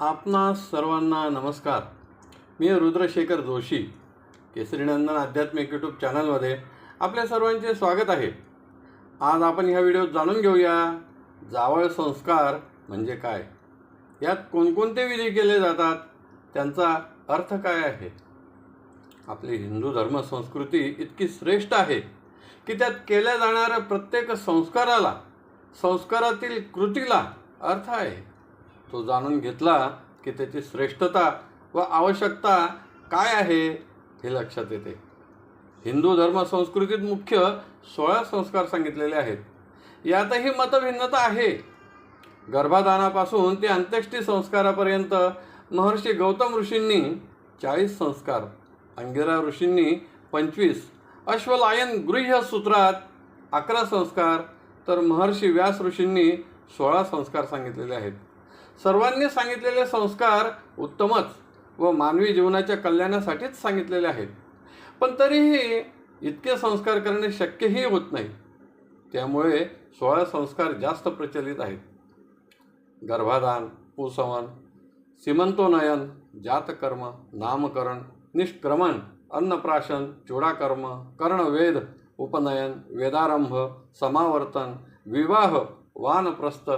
आपणा सर्वांना नमस्कार. मी रुद्रशेखर जोशी केसरीनंदन आध्यात्मिक यूट्यूब चॅनलमध्ये आपल्या सर्वांचे स्वागत आहे. आज आपण ह्या व्हिडिओत जाणून घेऊया जावळ संस्कार म्हणजे काय? यात कोणकोणते विधी केले जातात? त्यांचा अर्थ काय आहे? आपली हिंदू धर्म संस्कृती इतकी श्रेष्ठ आहे की त्यात केल्या जाणाऱ्या प्रत्येक संस्काराला संस्कारातील कृतीला अर्थ आहे. तो जाणून घेतला की त्याची श्रेष्ठता व आवश्यकता काय आहे हे लक्षात येते. हिंदू धर्म संस्कृतीत मुख्य सोळा संस्कार सांगितलेले आहेत. यातही मतभिन्नता आहे. गर्भाधानापासून ते अंत्येष्टी संस्कारापर्यंत महर्षी गौतम ऋषींनी चाळीस संस्कार अंगिरा ऋषींनी पंचवीस अश्वलायन गृह्य सूत्रात अकरा संस्कार तर महर्षी व्यास ऋषींनी सोळा संस्कार सांगितलेले आहेत. सर्वांनी सांगितलेले संस्कार उत्तमच व मानवी जीवनाच्या कल्याणासाठीच सांगितलेले आहेत. पण तरीही इतके संस्कार करणे शक्यही होत नाही. त्यामुळे सोळा संस्कार जास्त प्रचलित आहेत. गर्भाधान पुसवन सीमंतोनयन जातकर्म नामकरण निष्क्रमण अन्नप्राशन चुडाकर्म कर्णवेद उपनयन वेदारंभ समावर्तन विवाह वानप्रस्थ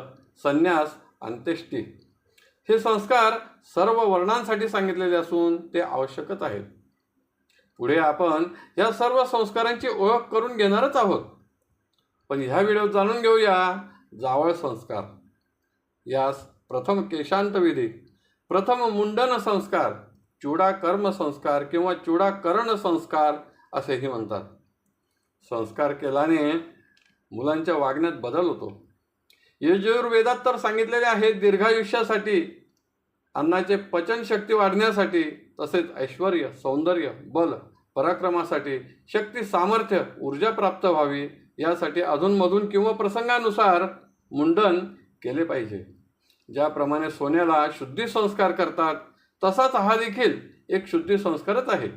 संन्यास अंत्येष्टी. हे संस्कार सर्व वर्णांसाठी सांगितलेले असून ते आवश्यकच आहेत. पुढे आपण या सर्व संस्कारांची ओळख करून घेणारच आहोत. पण ह्या व्हिडिओत जाणून घेऊया जावळ संस्कार. यास प्रथम केशांत विधी प्रथम मुंडन संस्कार चूडा कर्म संस्कार किंवा चूडा करण संस्कार असेही म्हणतात. संस्कार केल्याने मुलांच्या वागण्यात बदल होतो. यजुर्वेदात तर सांगितलेले आहे दीर्घायुष्यासाठी अन्नाचे पचनशक्ती वाढण्यासाठी तसेच ऐश्वर सौंदर्य बल पराक्रमासाठी शक्ती सामर्थ्य ऊर्जा प्राप्त व्हावी यासाठी अधूनमधून किंवा प्रसंगानुसार मुंडन केले पाहिजे. ज्याप्रमाणे सोन्याला शुद्धी संस्कार करतात तसाच हा देखील एक शुद्धी संस्कारच आहे.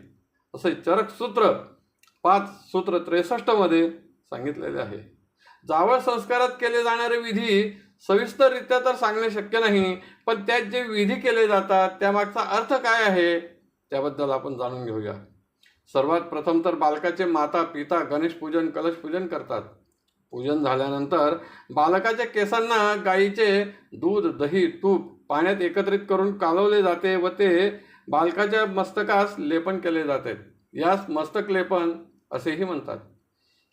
असे चरक सूत्र पाच सूत्र त्रेसष्टमध्ये सांगितलेले आहे. जावळ संस्कारात केले जाणारे विधी सविस्तररित्या तर सांगणे शक्य नाही पण त्यात जे विधी केले जातात त्यामागचा अर्थ काय आहे त्याबद्दल आपण जाणून घेऊया. सर्वात प्रथम तर बालकाचे माता पिता गणेश पूजन कलश पूजन करतात. पूजन झाल्यानंतर बालकाच्या केसांना गाईचे दूध दही तूप पाण्यात एकत्रित करून कालवले जाते व ते बालकाच्या मस्तकास लेपन केले जाते. यास मस्तक लेपन असेही म्हणतात.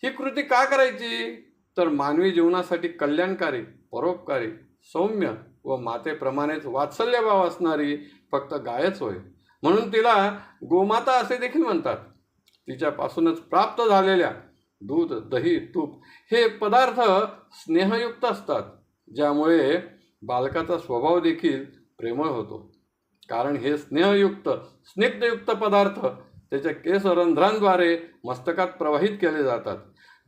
ही कृती का करायची? तर मानवी जीवनासाठी कल्याणकारी परोपकारी सौम्य व मातेप्रमाणेच वात्सल्यभाव असणारी फक्त गायच होय. म्हणून तिला गोमाता असे देखील म्हणतात. तिच्यापासूनच प्राप्त झालेल्या दूध दही तूप हे पदार्थ स्नेहयुक्त असतात ज्यामुळे बालकाचा स्वभाव देखील प्रेमळ होतो. कारण हे स्नेहयुक्त स्निग्धयुक्त पदार्थ त्याच्या केसरंध्रांद्वारे मस्तकात प्रवाहित केले जातात.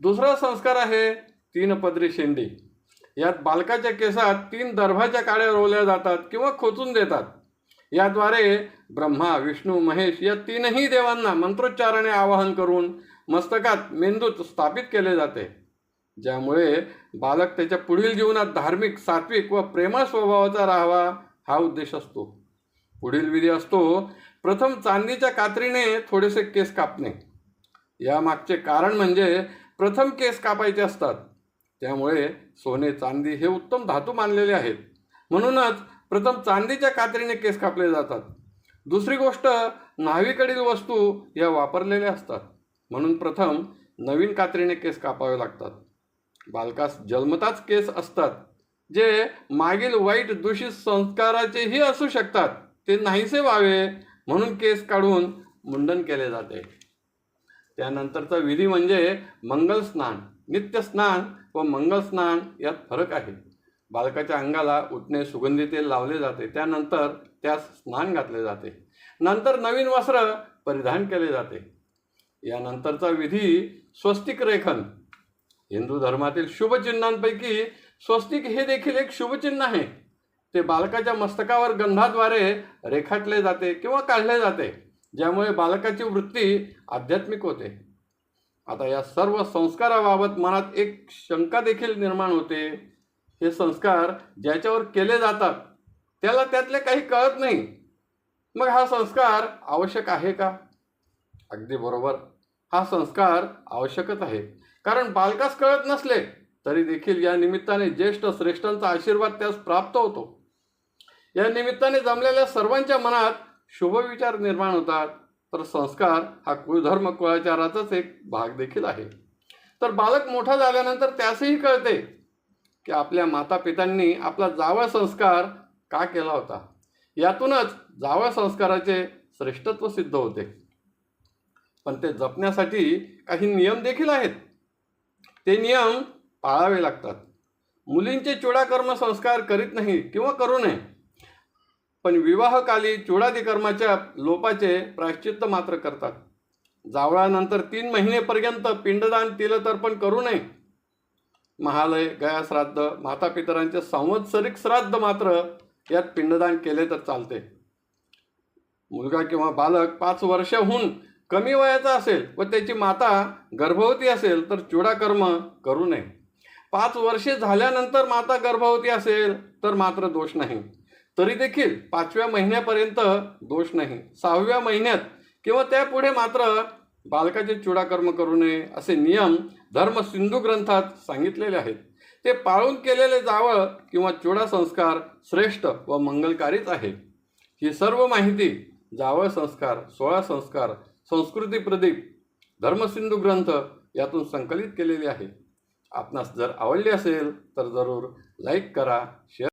दुसरा संस्कार आहे तीन पदरी शेंडी. यात बालकाच्या केसात तीन दर्भाच्या काड्या रोवल्या जातात किंवा खोचून देतात. याद्वारे ब्रह्मा विष्णू महेश या तीनही देवांना मंत्रोच्चाराने आवाहन करून मस्तकात मेंदूत स्थापित केले जाते. ज्यामुळे बालक त्याच्या पुढील जीवनात धार्मिक सात्विक व प्रेमळ स्वभावाचा राहावा हा उद्देश असतो. पुढील विधी असतो प्रथम चांदीच्या कात्रीने थोडेसे केस कापणे. यामागचे कारण म्हणजे प्रथम केस कापायचे असतात. त्यामुळे सोने चांदी हे उत्तम धातू मानलेले आहेत. म्हणूनच प्रथम चांदीच्या कात्रीने केस कापले जातात. दुसरी गोष्ट न्हावीकडील वस्तू या वापरलेल्या असतात. म्हणून प्रथम नवीन कात्रीने केस कापावे लागतात. बालकास जन्मताच केस असतात जे मागील वाईट दूषित संस्काराचेही असू शकतात. ते नाहीसे व्हावे म्हणून केस काढून मुंडन केले जाते. त्यानंतरचा विधी म्हणजे मंगल स्नान नित्य स्नान व मंगलस्नान यात फरक आहे. बालकाच्या अंगाला उठणे सुगंधी तेल लावले जाते. त्यानंतर त्यास स्नान घातले जाते. नंतर नवीन वस्त्र परिधान केले जाते. यानंतरचा विधी स्वस्तिक रेखन. हिंदू धर्मातील शुभचिन्हांपैकी स्वस्तिक हे देखील एक शुभचिन्ह आहे. ते बालकाच्या मस्तकावर गंधाद्वारे रेखाटले जाते किंवा काढले जाते ज्यामुळे बालकाची वृत्ती आध्यात्मिक होते. आता या सर्व संस्काराबाबत मनात एक शंका देखील निर्माण होते. हे संस्कार ज्याच्यावर केले जातात त्याला त्यातले काही कळत नाही. मग हा संस्कार आवश्यक आहे का? अगदी बरोबर. हा संस्कार आवश्यकच आहे. कारण बालकास कळत नसले तरी देखील या निमित्ताने ज्येष्ठ श्रेष्ठांचा आशीर्वाद त्यास प्राप्त होतो. या निमित्ताने जमलेल्या सर्वांच्या मनात शुभविचार निर्माण होतात. तर संस्कार हा कुळधर्म कुळाचाराचाच एक भाग देखील आहे. तर बालक मोठा झाल्यानंतर त्यासही कळते की आपल्या माता पित्यांनी आपला जावळ संस्कार का केला होता? यातूनच जावळ संस्काराचे श्रेष्ठत्व सिद्ध होते. पण ते जपण्यासाठी काही नियम देखील आहेत. ते नियम पाळावे लागतात. मुलींचे चुडाकर्म संस्कार करीत नाही किंवा करू नये. पण विवाहकाली चुडादिकर्माच्या लोपाचे प्रायश्चित्त मात्र करतात. जावळानंतर तीन महिनेपर्यंत पिंडदान तिलतर्पण करू नये. महालय गया श्राद्ध माता पितरांचे संवत्सरिक श्राद्ध मात्र यात पिंडदान केले तर चालते. मुलगा किंवा बालक पाच वर्षहून कमी वयाचा असेल व त्याची माता गर्भवती असेल तर चुडाकर्म करू नये. पाच वर्षे झाल्यानंतर माता गर्भवती असेल तर मात्र दोष नाही. तरी देखील पाचव्या महिन्यापर्यंत दोष नाही. सहाव्या महिन्यात किंवा त्यापुढे मात्र बालकाचे चुडाकर्म करू नये असे नियम धर्म सिंधू ग्रंथात सांगितलेले आहेत. ते पाळून केलेले जावळ किंवा चुडा संस्कार श्रेष्ठ व मंगलकारीच आहे. ही सर्व माहिती जावळ संस्कार सोळा संस्कार संस्कृती प्रदीप धर्मसिंधू ग्रंथ यातून संकलित केलेली आहे. आपणास जर आवडली असेल तर जरूर लाईक करा शेअर